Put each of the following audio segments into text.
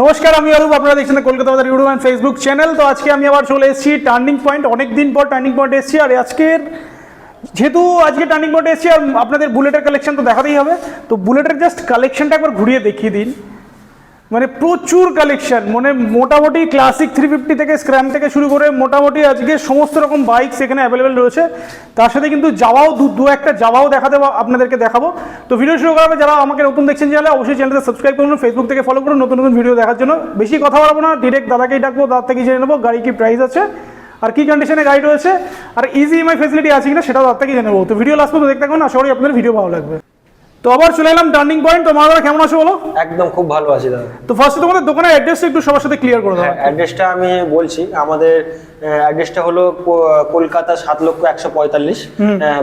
নমস্কার, আমি অরূপ, আপনারা দেখছেন Kolkata YouTube and Facebook channel তো আজকে আমি আবার চলে এসেছি টার্নিং পয়েন্ট অনেক দিন পর টার্নিং পয়েন্ট এসেছি। আর আজকের, যেহেতু আজকে টার্নিং পয়েন্ট এসেছি, আর আপনাদের বুলেটের কালেকশন তো দেখাতেই হবে। তো বুলেটের জাস্ট কালেকশনটা একবার ঘুরিয়ে দেখিয়ে দিন। মানে প্রচুর কালেকশন মানে মোটামুটি ক্লাসিক থ্রি ফিফটি থেকে স্ক্র্যাম থেকে শুরু করে মোটামুটি আজকে সমস্ত রকম বাইক সেখানে অ্যাভেলেবেল রয়েছে। তার সাথে কিন্তু যাওয়াও দু দু একটা যাওয়াও দেখা বা- আপনাদেরকে দেখাবো। তো ভিডিও শুরু করাবে যারা আমাকে নতুন দেখছেন চ্যানেলে, অবশ্যই চ্যানেলটা সাবস্ক্রাইব করুন ফেসবুক থেকে ফলো করুন, নতুন নতুন ভিডিও দেখার জন্য। বেশি কথা বলব না ডিরেক্ট দাদাকেই ডাকবো দাদা থেকে জেনে নেব গাড়ি কি প্রাইস আছে, আর কি কন্ডিশনে গাড়ি রয়েছে, আর ইজি ইএমআই ফেসিলিটি আছে কিনা সেটাও দাদা থেকে জেনে নেব। তো ভিডিও লাস্ট পর্যন্ত দেখতে থাকুন, আশা করি আপনাদের ভিডিও ভালো লাগবে। তো আবার চলে এলাম টার্নিং পয়েন্ট তো মারা কেমন আছো বলো? একদম খুব ভালো আছি দাদা। তো ফার্স্টে তোমাদের দোকানের অ্যাড্রেসটা একটু সবার সাথে ক্লিয়ার করে দাও। অ্যাড্রেসটা আমি বলছি আমাদের অ্যাড্রেসটা হলো কলকাতা সাত লক্ষ একশো পঁয়তাল্লিশ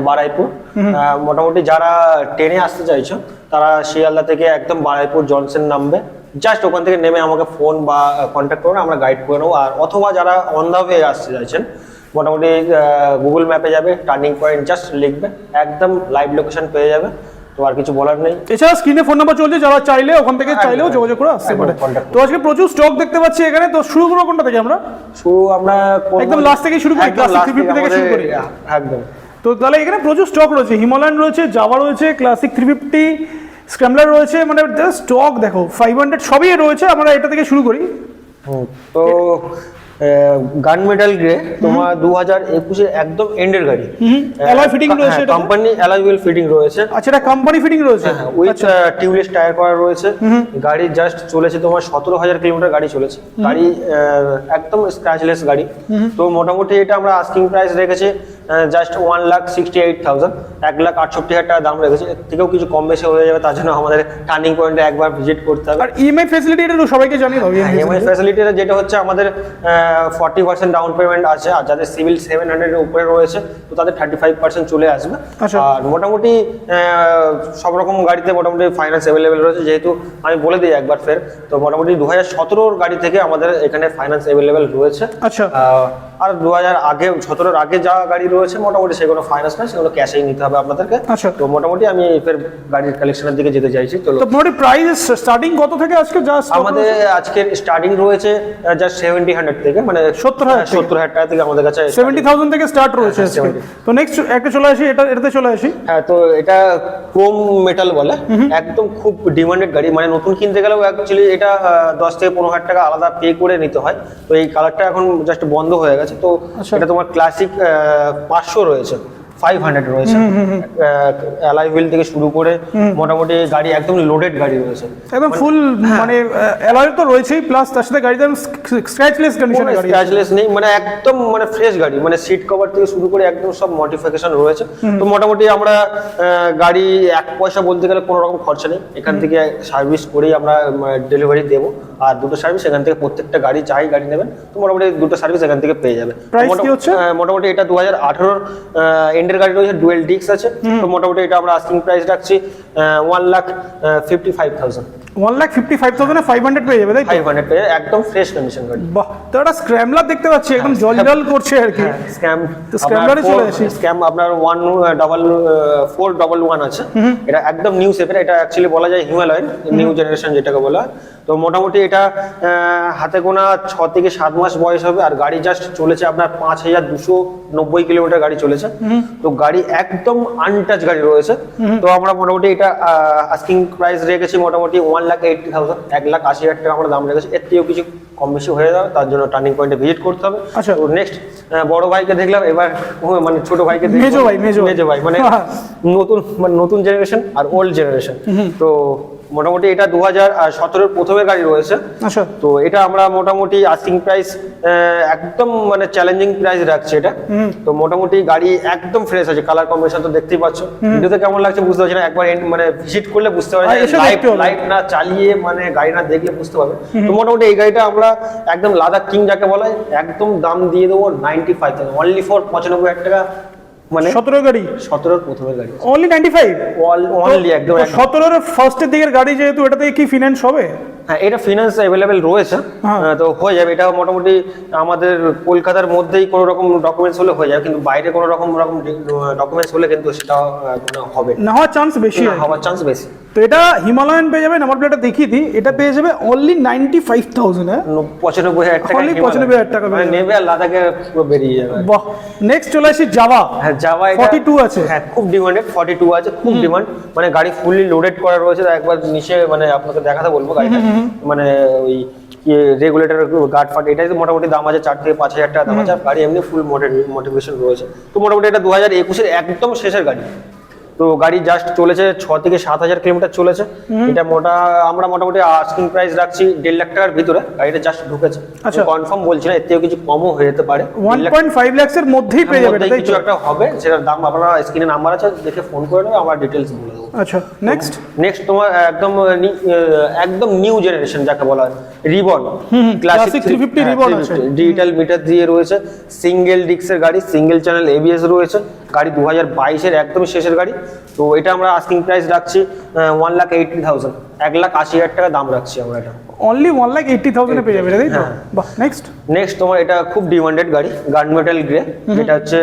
বারাইপুর। মোটামুটি যারা ট্রেনে আসতে চাইছো তারা শিয়ালদা থেকে একদম বারাইপুর জনসন নামবে। জাস্ট ওখান থেকে নেমে আমাকে ফোন বা কন্ট্যাক্ট করুন আমরা গাইড করে নেব। আর অথবা যারা অন দা ওয়ে আসতে চাইছেন মোটামুটি গুগল ম্যাপে যাবে টার্নিং পয়েন্ট জাস্ট লিখবে একদম লাইভ লোকেশন পেয়ে যাবে। তো আর কিছু বলার নেই। এছাড়া স্ক্রিনে ফোন নাম্বার চলছে যারা চাইলে ওখান থেকে চাইলেও যোগাযোগ করে আসতে পারে। তো আজকে প্রচুর স্টক দেখতে পাচ্ছি এখানে। তো শুরু করব কোনটা থেকে আমরা? শুরু আমরা একদম last থেকেই শুরু করি, classic 350 থেকে শুরু করি। একদম। তো তাহলে এখানে প্রচুর স্টক রয়েছে হিমালয়ান রয়েছে জাভা রয়েছে ক্লাসিক থ্রি ফিফটি স্ক্র্যামলার রয়েছে মানে স্টক দেখো ফাইভ হান্ড্রেড সবই রয়েছে আমরা এটা থেকে শুরু করি। তো গান মেডাল গ্রে তোমার দু হাজার একুশে একদম এন্ডের গাড়ি। অ্যালয় ফিটিং রয়েছে কোম্পানি অ্যালয় হুইল ফিটিং রয়েছে। আচ্ছা এটা কোম্পানি ফিটিং রয়েছে? উইথ টিউবলেস টায়ার করা রয়েছে। গাড়ি জাস্ট চলেছে তোমার সতেরো হাজার কিলোমিটার গাড়ি চলেছে। গাড়ি একদম স্ক্র্যাচলেস গাড়ি। তো মোটামুটি এটা আমরা আস্কিং প্রাইস রেখেছি। Just one lakh sixty eight thousand এক লাখ আটষট্টি হাজার টাকা দাম রেখেছে। এর থেকেও কিছু কম বেশি হয়ে যাবে তার জন্য আমাদের টার্নিং পয়েন্টে একবার ভিজিট করতে হবে। আর ইএমআই ফেসিলিটি এটা তো সবাইকে জানিয়ে দাও ইএমআই ফ্যাসিলিটিটা যেটা হচ্ছে আমাদের ফর্টি পার্সেন্ট ডাউন পেমেন্ট আছে আর যাদের সিভিল সেভেন হান্ড্রেডের উপরে রয়েছে তো তাদের থার্টি ফাইভ পার্সেন্ট চলে আসবে। আচ্ছা। আর মোটামুটি সব রকম গাড়িতে মোটামুটি ফাইন্যান্স অ্যাভেলেবেল রয়েছে যেহেতু আমি বলে দিই একবার ফের তো মোটামুটি দু হাজার সতেরোর গাড়ি থেকে আমাদের এখানে ফাইন্যান্স অ্যাভেলেবেল রয়েছে। আচ্ছা। আর দু হাজার আগে সতেরোর আগে যা গাড়ি রয়েছে মোটামুটি সেগুলো ফাইন্যান্স নয় সেগুলো ক্যাশেই নিতে হবে আপনাদেরকে। আচ্ছা। তো মোটামুটি আমি ফের গাড়ির কালেকশনের দিকে যেতে চাইছি তো তো মোটামুটি প্রাইস স্টার্টিং কত থেকে আজকে? জাস্ট আমাদের আজকের স্টার্টিং রয়েছে জাস্ট সেভেন্টি হান্ড্রেড থেকে মানে 70,000 থেকে? সত্তর হাজার টাকা থেকে আমাদের কাছে সেভেন্টি থাউজেন্ড থেকে স্টার্ট রয়েছে হ্যাঁ, আজকে। 70 তো নেক্সট একটা চলে আসি এটা এটাতে চলে আসি। হ্যাঁ তো এটা ক্রোম মেটাল বলে। একদম খুব ডিমান্ডেড গাড়ি মানে নতুন কিনতে গেলেও অ্যাকচুয়ালি এটা দশ থেকে পনেরো হাজার টাকা আলাদা পে করে নিতে হয়। তো এই কালারটা এখন জাস্ট বন্ধ হয়ে গেছে। তো আচ্ছা। এটা তোমার ক্লাসিক পাঁচশো রয়েছে ফাইভ হান্ড্রেড রয়েছে। অ্যালাই হুইল থেকে শুরু করে মোটামুটি গাড়ি একদম লোডেড গাড়ি রয়েছে। একদম ফুল মানে অ্যালয় তো রয়েছেই প্লাস তার সাথে গাড়িতে স্ক্র্যাচলেস কন্ডিশনে গাড়ি স্ক্র্যাচলেস নেই মানে একদম মানে ফ্রেশ গাড়ি মানে সিট কভার থেকে শুরু করে একদম সব মডিফিকেশন রয়েছে। তো মোটামুটি আমরা গাড়ি এক পয়সা বলতে গেলে কোনো রকম খরচা নেই। এখান থেকে সার্ভিস করেই আমরা ডেলিভারি দেবো। আর দুটো সার্ভিস এখান থেকে প্রত্যেকটা গাড়ি চাই গাড়ি নেবেন তো মোটামুটি দুটো সার্ভিস এখান থেকে পেয়ে যাবে? আহ, মোটামুটি এটা দু হাজার আঠারোর এন্ডের গাড়ি রয়েছে ডুয়েল ডিক্স আছে তো মোটামুটি এটা আমরা আস্কিং প্রাইস রাখছি one lakh fifty five thousand one lakh fifty five thousand five hundred পেয়ে যাবে তাই ফাইভ হান্ড্রেড একদম ফ্রেশ কন্ডিশন গাড়ি। বাহ তো একটা স্ক্র্যামলার দেখতে পাচ্ছি একদম জল জল করছে আর কি। স্ক্যাম তো চলে আসি। স্ক্যাম আপনার one double four double one আছে। এটা একদম নিউ শেপের এটা অ্যাকচুয়ালি বলা যায় হিমালয়ান নিউ জেনারেশন যেটাকে বলা হয়। তো মোটামুটি এটা হাতে গোনা ছ থেকে সাত মাস বয়স হবে আর গাড়ি জাস্ট চলেছে আপনার পাঁচ হাজার দুশো নব্বই কিলোমিটার গাড়ি চলেছে। তো গাড়ি একদম আনটাচ গাড়ি রয়েছে। তো আমরা মোটামুটি এটা আস্কিং প্রাইস রেখেছি মোটামুটি ওয়ান লাখ এইটটি থাউজেন্ড এক লাখ আশি হাজার টাকা আমরা দাম রেখেছি। এর থেকেও কিছু কম বেশি হয়ে যাবে তার জন্য টার্নিং পয়েন্টে ভিজিট করতে হবে। আচ্ছা। তো নেক্সট বড় ভাইকে দেখলাম এবার মানে ছোট ভাইকে মেজো ভাই। মেজো ভাই। মানে নতুন মানে নতুন জেনারেশন আর ওল্ড জেনারেশন তো মোটামুটি এটা দু হাজার সতেরোর প্রথমের গাড়ি রয়েছে। আচ্ছা। তো এটা আমরা মোটামুটি আস্কিং প্রাইস একদম মানে চ্যালেঞ্জিং প্রাইস রাখছি এটা। তো মোটামুটি গাড়ি একদম ফ্রেশ আছে কালার কম্বিনেশন তো দেখতেই পাচ্ছ। ভিডিওতে কেমন লাগছে বুঝতে পারছি না একবার মানে ভিজিট করলে বুঝতে পারবে হবে। লাইট না চালিয়ে মানে গাড়ি না দেখলে বুঝতে পারবে। তো মোটামুটি এই গাড়িটা আমরা একদম লাদাখ কিং যাকে বলা হয় একদম দাম দিয়ে দেবো ninety five thousand only for পঁচানব্বই হাজার টাকা মানে সতেরো গাড়ি? সতেরো প্রথমের গাড়ি। অনলি নাইনটি ফাইভ অনলি একদম একদম। ফার্স্ট ফার্স্টের দিকের গাড়ি যেহেতু এটাতে কি ফিনান্স হবে? হ্যাঁ এটা ফিনান্স অ্যাভেলেবেল রয়েছে। হ্যাঁ। তো হয়ে যাবে। এটা মোটামুটি আমাদের কলকাতার মধ্যেই কোনো রকম ডকুমেন্টস হলে হয়ে যাবে কিন্তু বাইরে কোনো রকম রকম ডকুমেন্টস হলে কিন্তু সেটা মানে হবে। না হওয়ার চান্স বেশি হওয়ার চান্স বেশি। তো এটা হিমালয়ান পেয়ে যাবে নাম্বার প্লেটটা দেখিয়ে দিই। এটা পেয়ে যাবে অনলি নাইনটি ফাইভ থাউজেন্ড পঁচানব্বই হাজার টাকা Only হিমালয়। 95,000 টাকা মানে নেবে আর লাদাখে পুরো বেরিয়ে যাবে। বাহ নেক্সট চলে আসি জাভা হ্যাঁ জাভা ফর্টি টু আছে। হ্যাঁ খুব ডিমান্ডেড 42 আছে খুব ডিমান্ড মানে গাড়ি ফুললি লোডেড করা রয়েছে একবার নিচে মানে আপনাকে দেখাতে বলব গাড়িটা। মানে ওই রেগুলেটর গার্ড ফাট এটাই তো মোটামুটি দাম আছে চার থেকে পাঁচ হাজার টাকা দাম আছে। আর গাড়ি এমনি ফুল মোটিভেশন রয়েছে। তো মোটামুটি এটা দু হাজার একুশের একদম শেষের গাড়ি। তো গাড়ি জাস্ট চলেছে ছ থেকে সাত হাজার কিলোমিটার চলেছে। এটা মোটা আমরা মোটামুটি আস্কিং প্রাইস রাখছি দেড় লাখ টাকার ভিতরে গাড়িটা জাস্ট ঢুকেছে। আচ্ছা। কনফার্ম বলছি না এর থেকেও কিছু কমও হয়ে যেতে পারে। ওয়ান পয়েন্ট ফাইভ ল্যাক্স এর মধ্যেই পেয়ে যাবে কিছু একটা হবে সেটার দাম আপনারা স্ক্রিনে নাম্বার আছে দেখে ফোন করে নেবে আমরা ডিটেলস বলে দেবো। আচ্ছা নেক্সট নেক্সট তোমার একদম একদম নিউ জেনারেশন যাকে বলা হয় রিবন classic 350 Ribbon আছে। ডিজিটাল মিটার দিয়ে রয়েছে সিঙ্গেল ডিক্সের গাড়ি সিঙ্গেল চ্যানেল এবিএস রয়েছে। গাড়ি দু হাজার বাইশের একদমই শেষের গাড়ি। তো এটা আমরা আস্কিং প্রাইস রাখছি ওয়ান লাখ এইটি থাউজেন্ড এক লাখ আশি হাজার টাকা দাম রাখছি আমরা এটা। অনলি ওয়ান লাখ এইটটি থাউজেন্ডে পেয়ে যাবে তাই তো? হ্যাঁ। বাহ নেক্সট নেক্সট তোমার এটা খুব ডিমান্ডেড গাড়ি গার্ড মেটাল গ্রে এটা হচ্ছে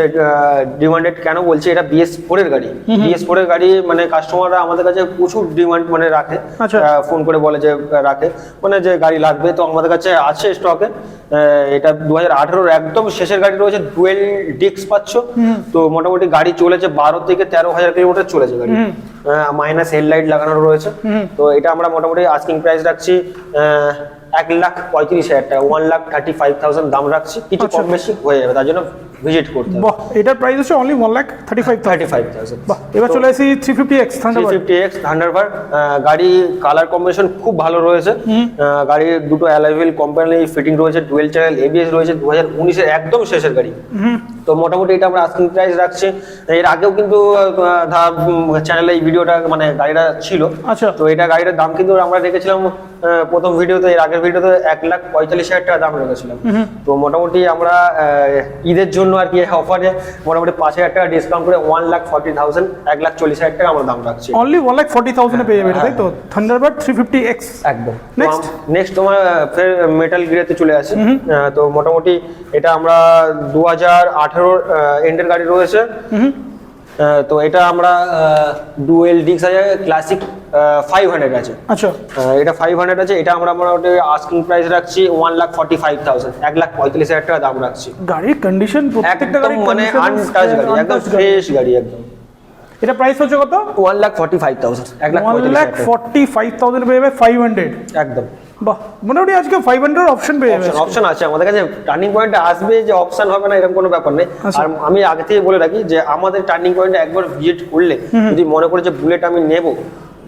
ডিমান্ডেড কেন বলছি? এটা বিএস ফোর এর গাড়ি। বিএস ফোর এর গাড়ি মানে কাস্টমাররা আমাদের কাছে প্রচুর ডিমান্ড মানে রাখে। আচ্ছা। ফোন করে বলে যে রাখে। মানে যে গাড়ি লাগবে তো আমাদের কাছে আছে স্টকে এটা দু হাজার আঠেরোর একদম শেষের গাড়ি রয়েছে ডুয়েল ডিস্ক পাচ্ছ। তো মোটামুটি গাড়ি চলেছে বারো থেকে তেরো হাজার কিলোমিটার চলেছে গাড়ি। মাইনাস হেডলাইট লাগানো রয়েছে। তো এটা আমরা মোটামুটি আস্কিং প্রাইস রাখছি আহ, এক লাখ পঁয়ত্রিশ হাজার টাকা one lakh thirty five thousand দাম রাখছি। কিছু আচ্ছা। কম বেশি হয়ে যাবে তার জন্য ভিজিট করতে বাহ এটার প্রাইস হচ্ছে only one lakh thirty five thirty five বাহ এবার চলে আসি three fifty X three Thunderbird fifty X Thunderbird গাড়ি কালার কম্বিনেশন খুব ভালো রয়েছে। গাড়ির দুটো অ্যালাইভিল কোম্পানি ফিটিং রয়েছে ডুয়েল চ্যানেল এবিএস রয়েছে দু হাজার উনিশের একদম শেষের গাড়ি। তো মোটামুটি এটা আমরা আস্কিং প্রাইস রাখছি। এর আগেও কিন্তু চ্যানেলে এই ভিডিওটা মানে গাড়িটা ছিল। আচ্ছা। তো এটা গাড়িটার দাম কিন্তু আমরা রেখেছিলাম প্রথম ভিডিওতে এর আগের ভিডিওতে এক লাখ পঁয়তাল্লিশ হাজার টাকা দাম রেখেছিলাম। তো মোটামুটি আমরা ঈদের জন্য আর কি অফারে মোটামুটি পাঁচ হাজার টাকা ডিসকাউন্ট করে ওয়ান লাখ ফর্টি থাউজেন্ড এক লাখ চল্লিশ হাজার টাকা আমরা দাম রাখছি। অনলি ওয়ান লাখ ফর্টি থাউজেন্ডে পেয়ে যাবে তাই তো? থান্ডারবার্ড থ্রি ফিফটি এক্স একদম। নেক্সট নেক্সট তোমার ফের মেটাল গ্রেতে চলে আসে। তো মোটামুটি এটা আমরা দু হাজার আঠেরোর এন্ডের গাড়ি রয়েছে। তো এটা আমরা ডুয়েল ডিক্স আছে ক্লাসিক ফাইভ হান্ড্রেড আছে। আচ্ছা। এটা ফাইভ হান্ড্রেড আছে এটা আমরা মোটামুটি আস্কিং প্রাইস রাখছি one lakh forty five thousand এক লাখ পঁয়তাল্লিশ হাজার টাকা দাম রাখছি। গাড়ির কন্ডিশন প্রত্যেকটা একদম মানে আনটাচ গাড়ি একদম ফ্রেশ গাড়ি একদম। এটা প্রাইস হচ্ছে কত? One lakh forty five thousand one lakh forty five thousand পেয়ে যাবে ফাইভ হান্ড্রেড একদম। বাহ মোটামুটি আজকে ফাইভ হান্ড্রেড অপশন পেয়ে যাবে অপশন অপশন আছে আমাদের কাছে। টার্নিং পয়েন্টে আসবে যে অপশন হবে না এরকম কোনো ব্যাপার নেই। আচ্ছা। আর আমি আগে থেকে বলে রাখি যে আমাদের টার্নিং পয়েন্টে একবার ভিজিট করলে যদি মনে করে যে বুলেট আমি নেব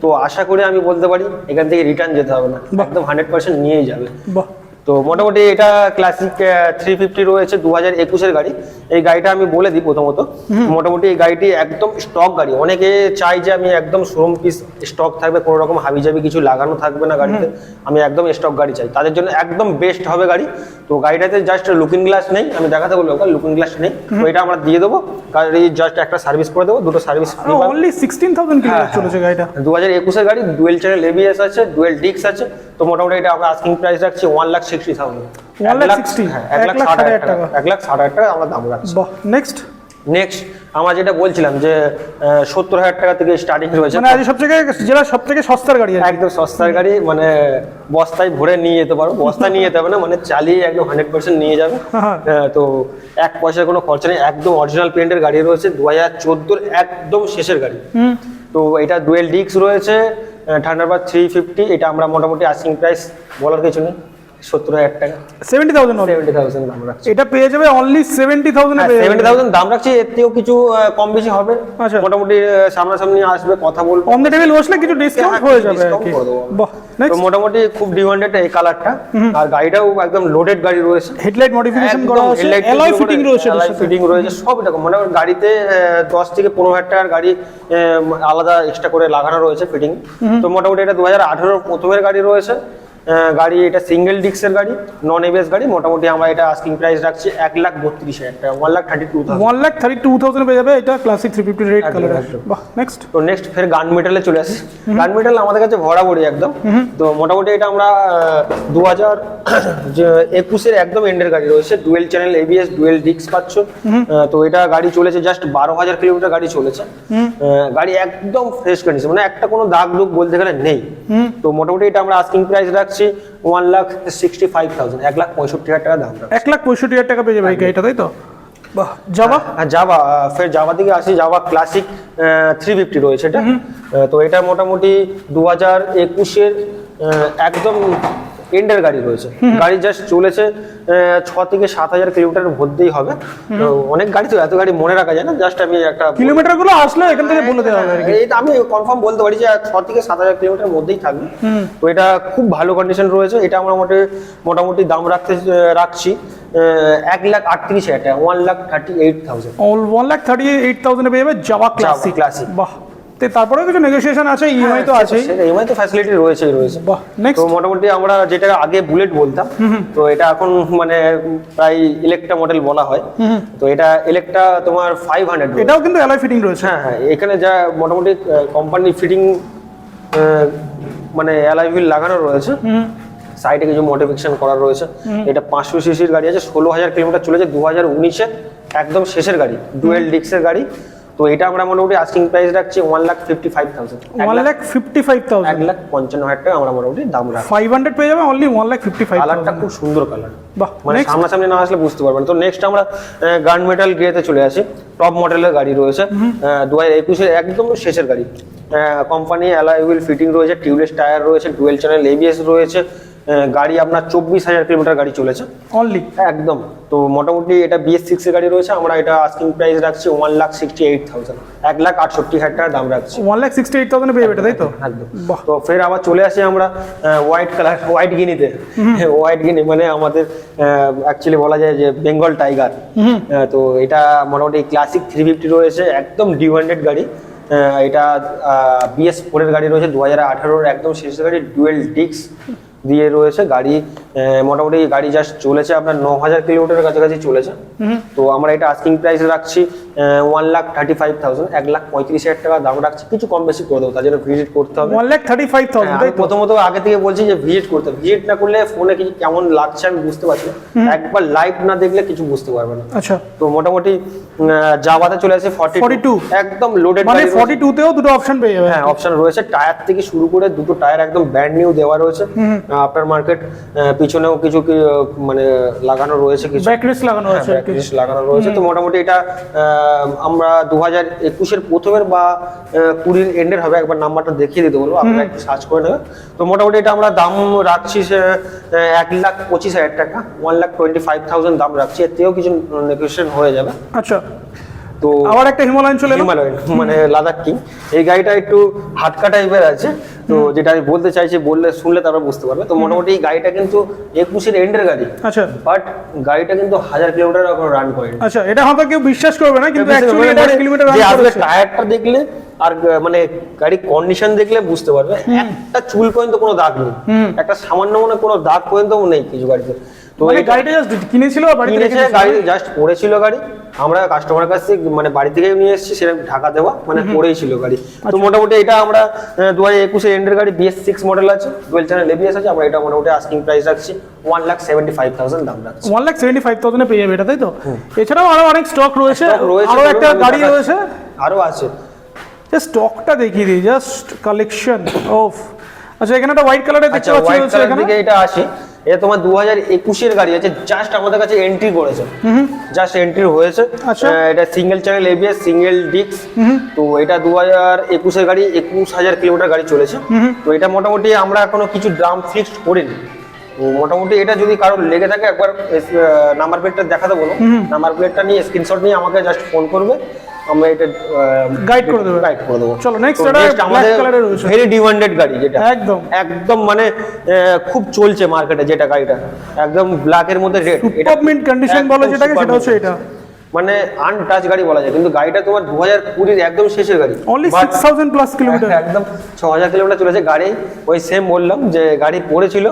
তো আশা করে আমি বলতে পারি এখান থেকে রিটার্ন যেতে হবে না। একদম হান্ড্রেড পার্সেন্ট নিয়েই যাবে। বাহ। তো মোটামুটি এটা ক্লাসিক থ্রি ফিফটি রয়েছে দু হাজার একুশের গাড়ি। এই গাড়িটা আমি বলে দিই প্রথমত। মোটামুটি এই গাড়িটি একদম স্টক গাড়ি। অনেকে চাই যে আমি একদম শোরুম পিস স্টক থাকবে কোনো রকম হাবিজাবি কিছু লাগানো থাকবে না গাড়িতে। আমি একদম স্টক গাড়ি চাই। তাদের জন্য একদম বেস্ট হবে গাড়ি। তো গাড়িটাতে জাস্ট লুকিং গ্লাস নেই। আমি দেখাতে বলব লুকিং গ্লাস নেই। তো এটা আমরা দিয়ে দেবো। গাড়ি জাস্ট একটা সার্ভিস করে দেবো দুটো service only sixteen thousand kilometre চলেছে গাড়িটা। দু হাজার একুশের গাড়ি ডুয়েল চ্যানেল এবিএস আছে ডুয়েল ডিক্স আছে। তো মোটামুটি এটা আমরা আস্কিং প্রাইস রাখছি ওয়ান লাখ সিক্সটি থাউজেন্ড 1,60,000 হ্যাঁ, এক লাখ ষাট হাজার টাকা। এক লাখ ষাট হাজার টাকা আমরা দাম রাখছি। নেক্সট নেক্সট আমরা যেটা বলছিলাম যে সত্তর হাজার টাকা থেকে স্টার্টিং রয়েছে। মানে সব থেকে যেটা সব থেকে সস্তার গাড়ি একদম সস্তার গাড়ি মানে বস্তায় ভরে নিয়ে যেতে পারো। বস্তা নিয়ে যেতে হবে না মানে চালিয়ে একদম হান্ড্রেড পার্সেন্ট নিয়ে যাবে। হ্যাঁ। তো এক পয়সার কোনো খরচা নেই একদম অরিজিনাল পেন্টের গাড়ি রয়েছে দু হাজার চোদ্দোর একদম শেষের গাড়ি। তো এটা ডুয়েল ডিক্স রয়েছে থান্ডারবার্ড থ্রি ফিফটি এটা আমরা মোটামুটি আস্কিং প্রাইস বলার কিছু নেই। সত্তর হাজার টাকা। সেভেন্টি থাউজেন্ড সেভেন্টি থাউজেন্ড দাম রাখছি। এটা পেয়ে যাবে অনলি সেভেন্টি থাউজেন্ডে সেভেন্টি থাউজেন্ড দাম রাখছি এর থেকেও কিছু কম বেশি হবে। আচ্ছা। মোটামুটি সামনাসামনি আসবে কথা বলব। দ্য বসলে কিছু ডিসকাউন্ট হ্যাঁ, যাবে। বাহ তো মোটামুটি খুব ডিমান্ডেড এই কালারটা আর গাড়িটাও একদম লোডেড গাড়ি রয়েছে। হেডলাইট মডিফিকেশন করা আছে অ্যালয় ফিটিং রয়েছে ফিটিং রয়েছে সব রকম মানে গাড়িতে আহ, দশ থেকে পনেরো হাজার টাকার গাড়ি আলাদা এক্সট্রা করে লাগানো রয়েছে ফিটিং তো মোটামুটি এটা দু হাজার আঠেরোর প্রথমের গাড়ি রয়েছে। গাড়ি এটা সিঙ্গেল ডিক্সের গাড়ি নন এবিএস গাড়ি। মোটামুটি আমরা এটা আস্কিং প্রাইস রাখছি এক লাখ বত্রিশ হাজার টাকা one lakh thirty two one lakh thirty two thousand পেয়ে যাবে এটা classic three fifty red colour next তো নেক্সট ফের গান মেটালে চলে আসি। গান মেটাল আমাদের কাছে ভরাভরি একদম। তো মোটামুটি এটা আমরা দু হাজার একুশের একদম এন্ডের গাড়ি রয়েছে। ডুয়েল চ্যানেল এবিএস ডুয়েল ডিক্স পাচ্ছ। তো এটা গাড়ি চলেছে জাস্ট বারো হাজার কিলোমিটার গাড়ি চলেছে। গাড়ি একদম ফ্রেশ কন্ডিশন মানে একটা কোনো দাগ দুগ বলতে গেলে নেই। তো মোটামুটি এটা আমরা আস্কিং প্রাইস রাখছি। One lakh sixty five thousand এক লাখ পঁয়ষট্টি হাজার টাকা দাম এক লাখ পঁয়ষট্টি হাজার টাকা পেয়ে যাবে এটা তাই তো? বাহ জাভা আর জাভা ফের জাভা দিকে আসি জাভা ক্লাসিক থ্রি ফিফটি রয়েছে এটা। তো এটা মোটামুটি দু হাজার একুশের একদম এন্ডের গাড়ি রয়েছে। গাড়ি জাস্ট চলেছে ছ থেকে সাত হাজার কিলোমিটার মধ্যেই হবে। তো অনেক গাড়ি তো এত গাড়ি মনে রাখা যায় না জাস্ট আমি একটা কিলোমিটারগুলো আসলে এখান থেকে বলে দেওয়া হবে তো আমি কনফার্ম বলতে পারি যে ছ থেকে সাত হাজার কিলোমিটার মধ্যেই থাকবে। তো এটা খুব ভালো কন্ডিশন রয়েছে। এটা আমরা মোটামুটি মোটামুটি দাম রাখতে রাখছি এক লাখ আটত্রিশ হাজার টাকা one lakh thirty eight thousand one lakh thirty eight থাউজেন্ডে পেয়ে যাবে জাবা ক্লাসিক Classic। বাহ। তো তারপরে কিছু নেগোসিয়েশন আছে ইএমআই তো আছেই। এমআই তো ফ্যাসিলিটি রয়েছেই রয়েছে। বাহ নেক্সট তো মোটামুটি আমরা যেটা আগে বুলেট বলতাম তো এটা এখন মানে প্রায় ইলেকট্রা মডেল বলা হয়। তো এটা ইলেকট্রা তোমার ফাইভ হান্ড্রেড এটাও কিন্তু অ্যালয় ফিটিং রয়েছে। হ্যাঁ হ্যাঁ এখানে যা মোটামুটি কোম্পানি ফিটিং মানে অ্যালাই হুইল লাগানো রয়েছে। সাইডে কিছু মডিফিকেশন করা রয়েছে। এটা পাঁচশো সিসির গাড়ি আছে ষোলো হাজার কিলোমিটার চলেছে দু হাজার উনিশের একদম শেষের গাড়ি ডুয়েল ডিক্সের গাড়ি। তো এটা আমরা মোটামুটি আস্কিং প্রাইস রাখছি one lakh fifty five thousand one lakh fifty five এক লাখ পঞ্চান্ন হাজার টাকা আমরা মোটামুটি দাম রাখি ফাইভ হান্ড্রেড পেয়ে যাবে only one lakh fifty five কালারটা খুব সুন্দর কালার বাহ মানে সামনাসামনি না আসলে বুঝতে পারবেন। তো নেক্সট আমরা গান মেটাল গ্রেতে চলে আসি। টপ মডেলের গাড়ি রয়েছে। দু হাজার একুশের একদম শেষের গাড়ি। কোম্পানি অ্যালয় হুইল ফিটিং রয়েছে টিউবলেস টায়ার রয়েছে ডুয়েল চ্যানেল এবিএস রয়েছে। গাড়ি আপনার চব্বিশ হাজার কিলোমিটার গাড়ি চলেছে। অনলি একদম। তো মোটামুটি এটা বিএস সিক্স এর গাড়ি রয়েছে আমরা এটা আস্কিং প্রাইস রাখছি one lakh sixty eight thousand এক লাখ আটষট্টি হাজার টাকা দাম রাখছি। ওয়ান লাখ সিক্সটি এইট থাউজেন্ডে পেয়ে তাই তো? একদম তো ফের আবার চলে আসি আমরা হোয়াইট কালার হোয়াইট গিনিতে হোয়াইট গিনি মানে আমাদের অ্যাকচুয়ালি বলা যায় যে বেঙ্গল টাইগার তো এটা মোটামুটি ক্লাসিক থ্রি ফিফটি রয়েছে একদম ডিউ হান্ড্রেড গাড়ি। এটা বিএস ফোরের গাড়ি রয়েছে দু হাজার আঠারোর একদম শেষের গাড়ি ডুয়েল ডিক্স দিয়ে রয়েছে গাড়ি মোটামুটি গাড়ি জাস্ট চলেছে আপনার ন হাজার কিলোমিটারের কাছাকাছি চলেছে। তো আমরা এটা আস্কিং প্রাইস রাখছি one lakh thirty five thousand এক লাখ পঁয়ত্রিশ হাজার টাকা দাম রাখছি। কিছু কম বেশি করে দেবো তার জন্য ভিজিট করতে হবে। One lakh thirty five thousand প্রথমত আগে থেকে বলছি যে ভিজিট করতে ভিজিট না করলে ফোনে কিছু কেমন লাগছে আমি বুঝতে পারছি একবার লাইভ না দেখলে কিছু বুঝতে পারবে না। আচ্ছা। তো মোটামুটি জাভাতে চলে আসে ফর্টি 42 একদম লোডেড মানে ফর্টি টু তেও দুটো অপশন পেয়ে যাবে। হ্যাঁ অপশন রয়েছে। টায়ার থেকে শুরু করে দুটো টায়ার একদম ব্র্যান্ড নিউ দেওয়া রয়েছে। আপনার মার্কেট পিছনেও কিছু মানে লাগানো রয়েছে কিছু? ব্যাকরেস লাগানো আছে আর ব্যাকলিস্ট লাগানো রয়েছে। তো মোটামুটি এটা আমরা দু হাজার একুশের প্রথমের বা কুড়ির এন্ডের হবে একবার নাম্বারটা দেখিয়ে দিতে বলব। আপনারা একটু সার্চ করে নেবেন। তো মোটামুটি এটা আমরা দাম রাখছি এক লাখ পঁচিশ হাজার টাকা। One lakh twenty five thousand দাম রাখছি। এর থেকেও কিছু নেগোসিয়েশন হয়ে যাবে। আচ্ছা। তো আবার একটা হিমালয়ান চলে হিমালয়ান মানে লাদাখ কিং এই গাড়িটা একটু হাটকা টাইপের আছে তো যেটা আমি বলতে চাইছি বললে শুনলে তারপর বুঝতে পারবে। তো মোটামুটি এই গাড়িটা কিন্তু একুশের এন্ডের গাড়ি। আচ্ছা। বাট গাড়িটা কিন্তু হাজার কিলোমিটার এখন রান করে। আচ্ছা এটা হয়তো কেউ বিশ্বাস করবে না কিন্তু কিলোমিটার টায়ারটা দেখলে আর মানে গাড়ি কন্ডিশন দেখলে বুঝতে পারবে। একটা চুল পর্যন্ত কোনো দাগ নেই। একটা সামান্য মনে কোনো দাগ পর্যন্ত নেই কিছু গাড়িতে। তো মানে গাড়িটা জাস্ট কিনেছিল বাড়িতে কিনেছে গাড়ি জাস্ট পড়েছিল গাড়ি। আমরা কাস্টমারের কাছ থেকে মানে বাড়ি থেকে নিয়ে এসেছি সেরকম ঢাকা দেওয়া মানে পড়েই ছিল গাড়ি। তো মোটামুটি এটা আমরা দু হাজার একুশে এন্ডের গাড়ি বিএস সিক্স মডেল আছে ডুয়েল চ্যানেল এবিএস আছে আমরা এটা মোটামুটি আস্কিং প্রাইস রাখছি one lakh seventy five thousand দাম রাখছি। ওয়ান লাখ সেভেন্টি ফাইভ থাউজেন্ডে পেয়ে যাবে এটা তাই তো? এছাড়াও আরও অনেক স্টক রয়েছে আরও একটা গাড়ি রয়েছে। আরও আছে। স্টকটা দেখিয়ে দিই জাস্ট কালেকশন অফ আচ্ছা এখানে একটা হোয়াইট কালারের দেখতে আচ্ছা পাচ্ছি এখানে। এটা আসে। এটা তোমার দু হাজার একুশের গাড়ি আছে জাস্ট আমাদের কাছে এন্ট্রি করেছে। জাস্ট এন্ট্রি হয়েছে। আচ্ছা। এটা সিঙ্গেল চ্যানেল এবিএস সিঙ্গেল ডিক্স তো এটা দু হাজার একুশের গাড়ি একুশ হাজার কিলোমিটার গাড়ি চলেছে। তো এটা মোটামুটি আমরা এখনও কিছু ড্রাম ফিক্সড করিনি। তো মোটামুটি এটা যদি কারোর লেগে থাকে একবার নাম্বার প্লেটটা দেখাতে বলো। নাম্বার প্লেটটা নিয়ে স্ক্রিনশট নিয়ে আমাকে জাস্ট ফোন করবে। আমরা এটা Guide করে দেবে। গাইড করে দেবো। চলো, তো এটা আমাদের colour রয়েছে। ভেরি ডিমান্ডেড গাড়ি যেটা। একদম। একদম মানে খুব চলছে মার্কেটে যেটা গাড়িটা। একদম ব্ল্যাক এর মধ্যে রেড সুপার মিন্ট কন্ডিশন বলে যেটাকে সেটা হচ্ছে এটা। মানে আনটাচ গাড়ি বলা যায় কিন্তু গাড়িটা তোমার দু হাজার কুড়ির একদম শেষের গাড়ি। Only six thousand plus kilometre একদম ছ হাজার কিলোমিটার চলেছে গাড়ি। ওই সেম বললাম যে গাড়ি পড়েছিল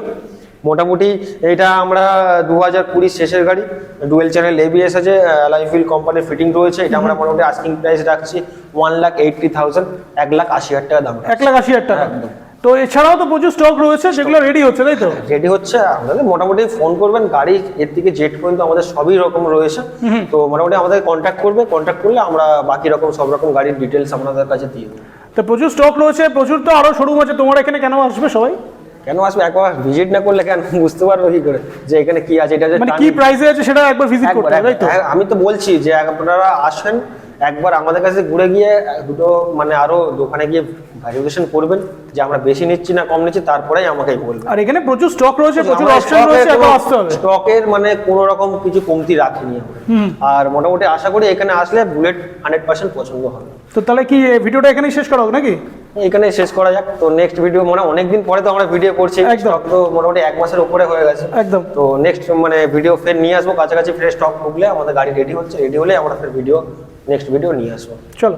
মোটামুটি এটা আমরা দু হাজার কুড়ির শেষের গাড়ি ডুয়েল চ্যানেল এবিএস আছে লাইফিল কোম্পানির ফিটিং রয়েছে এটা আমরা মোটামুটি আস্কিং প্রাইস রাখছি ওয়ান লাখ এইটটি থাউজেন্ড এক লাখ আশি হাজার টাকা দাম এক লাখ আশি হাজার টাকা। একদম। তো এছাড়াও তো প্রচুর স্টক রয়েছে সেগুলো রেডি হচ্ছে তাই তো? রেডি হচ্ছে আপনাদের মোটামুটি ফোন করবেন গাড়ি এর থেকে জেট পর্যন্ত আমাদের সবই রকম রয়েছে। তো মোটামুটি আমাদের কন্ট্যাক্ট করবে কন্ট্যাক্ট করলে আমরা বাকি রকম সব রকম গাড়ির ডিটেলস আপনাদের কাছে দিয়ে দেবো। তো প্রচুর স্টক রয়েছে প্রচুর তো আরও শোরুম আছে তোমার এখানে কেন আসবে সবাই? কেন আসবে? একবার ভিজিট না করলে কেন? বুঝতে পারব কি করে? যে এখানে কি আছে এটা মানে কি প্রাইসে আছে সেটা একবার ভিজিট করতে হবে তাই তো? হ্যাঁ, আমি তো বলছি যে আপনারা আসেন একবার আমাদের কাছে ঘুরে গিয়ে দুটো মানে আরও দোকানে গিয়ে ভ্যালুয়েশন করবেন যে আমরা বেশি নিচ্ছি না কম নিচ্ছি তারপরেই আমাকে বলবেন। আর এখানে প্রচুর স্টক রয়েছে প্রচুর অপশন রয়েছে একবার আসতে হবে। স্টকের মানে কোনো রকম কিছু কমতি রাখিনি। আর মোটামুটি আশা করি এখানে আসলে বুলেট হান্ড্রেড পার্সেন্ট পছন্দ হবে। তো তাহলে কি এই ভিডিওটা এখানেই শেষ করা হোক নাকি? এখানে শেষ করা যাক। তো নেক্সট ভিডিও মানে অনেকদিন পরে তো আমরা ভিডিও করছি। স্টক তো মোটামুটি এক মাসের উপরে হয়ে গেছে। একদম। তো নেক্সট মানে ভিডিও ফের নিয়ে আসব। কাছাকাছি ফ্রেশ স্টক ঢুকলে আমাদের গাড়ি রেডি হচ্ছে রেডি হলে আমরা ফের ভিডিও নেক্সট ভিডিও নিয়ে আসব। চলো।